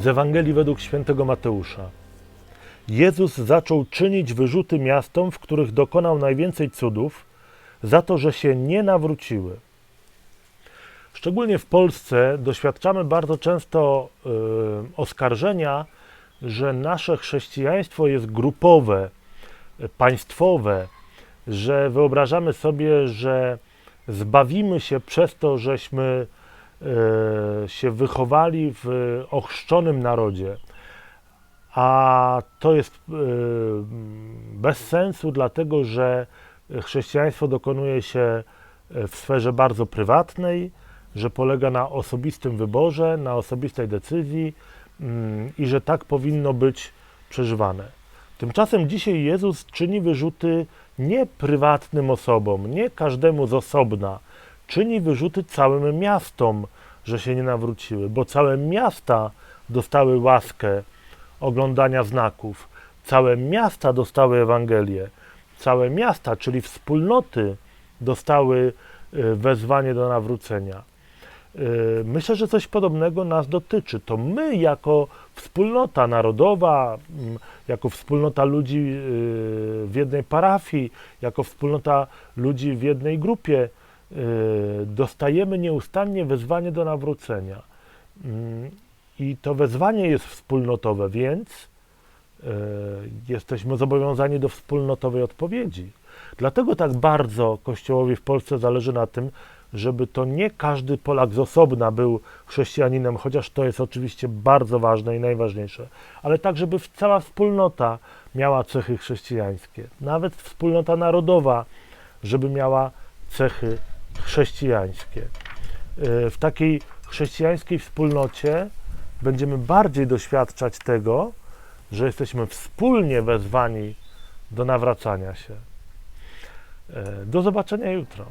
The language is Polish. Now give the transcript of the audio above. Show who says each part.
Speaker 1: Z Ewangelii według świętego Mateusza. Jezus zaczął czynić wyrzuty miastom, w których dokonał najwięcej cudów, za to, że się nie nawróciły. Szczególnie w Polsce doświadczamy bardzo często y, oskarżenia, że nasze chrześcijaństwo jest grupowe, państwowe, że wyobrażamy sobie, że zbawimy się przez to, żeśmy y, się wychowali w ochrzczonym narodzie. A to jest y, bez sensu, dlatego że chrześcijaństwo dokonuje się w sferze bardzo prywatnej, że polega na osobistym wyborze, na osobistej decyzji mm, i że tak powinno być przeżywane. Tymczasem dzisiaj Jezus czyni wyrzuty nie prywatnym osobom, nie każdemu z osobna, czyni wyrzuty całym miastom, że się nie nawróciły, bo całe miasta dostały łaskę oglądania znaków, całe miasta dostały Ewangelię, całe miasta, czyli wspólnoty, dostały y, wezwanie do nawrócenia. Y, Myślę, że coś podobnego nas dotyczy. To my, jako wspólnota narodowa, jako wspólnota ludzi y, w jednej parafii, jako wspólnota ludzi w jednej grupie, dostajemy nieustannie wezwanie do nawrócenia. Mm, I to wezwanie jest wspólnotowe, więc y, jesteśmy zobowiązani do wspólnotowej odpowiedzi. Dlatego tak bardzo Kościołowi w Polsce zależy na tym, żeby to nie każdy Polak z osobna był chrześcijaninem, chociaż to jest oczywiście bardzo ważne i najważniejsze, ale tak, żeby cała wspólnota miała cechy chrześcijańskie, nawet wspólnota narodowa, żeby miała cechy chrześcijańskie. Y, W takiej chrześcijańskiej wspólnocie będziemy bardziej doświadczać tego, że jesteśmy wspólnie wezwani do nawracania się. Y, Do zobaczenia jutro.